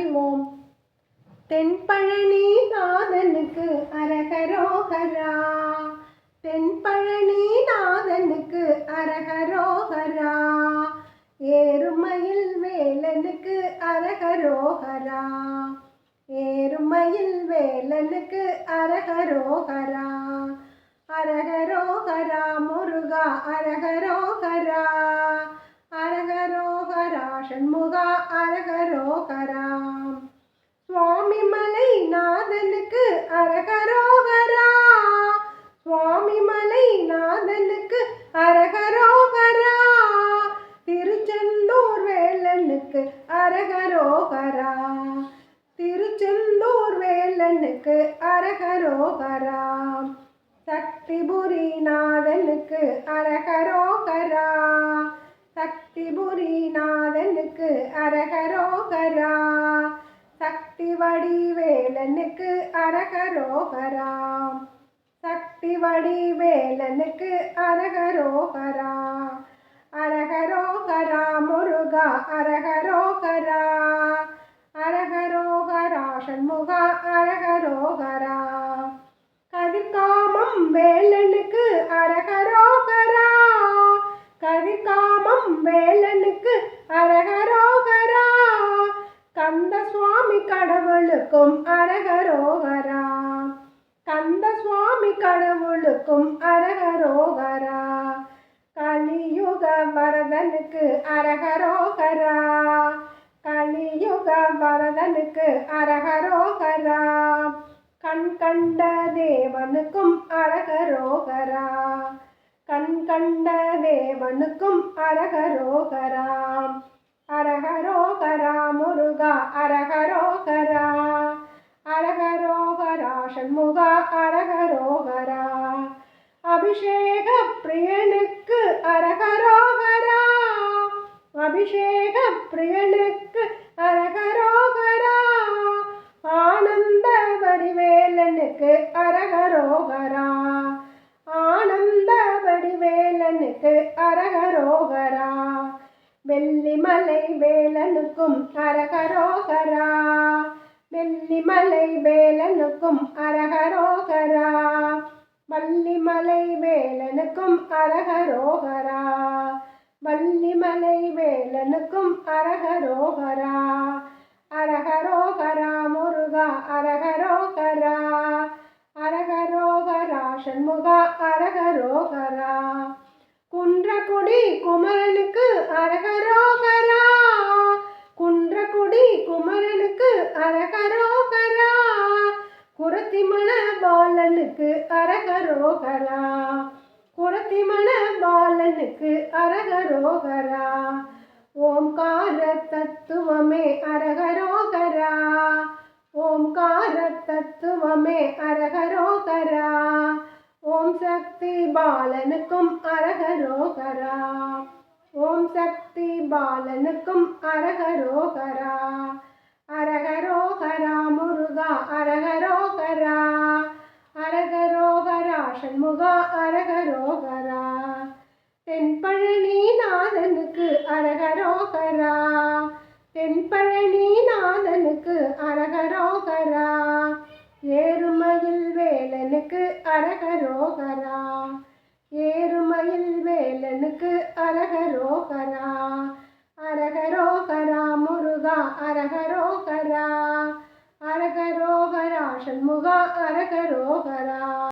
அறிவோம். தென்பழனி நாதனுக்கு அரகரோகரா. தென்பழனி நாதனுக்கு அரகரோகரா. ஏறுமையில் வேலனுக்கு அரகரோகரா. ஏறுமையில் வேலனுக்கு அரகரோகரா. அரகரோகரா முருகா அரகரோ ஷண்முகா அரகரோகரா சுவாமி மலை நாதனுக்கு அரகரோகரா சுவாமி மலை நாதனுக்கு அரகரோகரா திருச்செந்தூர் வேலனுக்கு அரகரோகரா திருச்செந்தூர் வேலனுக்கு அரகரோகரா சக்திபுரி நாதனுக்கு அரகரோகரா சக்திபுரி நாத அரகரோகரா. சக்தி வடிவேலனுக்கு அரகரோகரா. சக்தி வடிவேலனுக்கு அரகரோகரா. அரகரோகரா முருகா அரகரோகரா. அரகரோகரா சண்முகா அரகரோகரா. கதிர்காமம் வேலனுக்கு அரகரோகரா. கதிர்காமம் வேலனுக்கு அரகரோகரா கந்த சுவாமி கடவுளுக்கும் அரகரோகரா கந்த சுவாமி கடவுளுக்கும் அரகரோகரா கலியுக வரதனுக்கு அரகரோகரா கலியுக வரதனுக்கு அரகரோகரா கண் கண்ட தேவனுக்கும் அரகரோகரா கண் கண்ட தேவனுக்கும் அரகரோகராம். அரகரோகரா முருகா அரகரோகரா. அரகரோகரா சண்முகா அரகரோகரா. அபிஷேக பிரியனுக்கு அரகரோகரா. அபிஷேக பிரியனுக்கு அரகரோகரா. ஆனந்த வடிவேலனுக்கு அரகரோகரா. வெள்ளிமலை வேலனுக்கும் அரகரோகரா. வெள்ளிமலை வேலனுக்கும் அரகரோகரா. வள்ளிமலை வேலனுக்கும் அரகரோகரா. வள்ளிமலை வேலனுக்கும் அரகரோகரா. அரகரோகரா முருகா அரகரோகரா. அரகரோகரா சண்முகா அரகரோகரா. குன்றக்குடி குமரனுக்கு அரகரோ பாலனுக்கு அரகரோகரா. குரத்திமண பாலனுக்கு அரகரோகரா. ஓம்கார தத்துவமே அரகரோகரா. ஓம்கார தத்துவமே அரகரோகரா. ஓம் சக்தி பாலனுக்கும் அரகரோகரா. ஓம் சக்தி பாலனுக்கும் அரகரோகரா. அரகரோகரா முருகா அரகரோகரா. அரகரோகரா அரகரோகரா. தென்பழனி நாதனுக்கு அரகரோகரா. தென்பழனி நாதனுக்கு அரகரோகரா. ஏறுமயில் வேலனுக்கு அரகரோகரா. ஏறுமயில் வேலனுக்கு அரகரோகரா. அரகரோகரா முருகா அரகரோகரா. அரகரோகரா சண்முகா அரகரோகரா.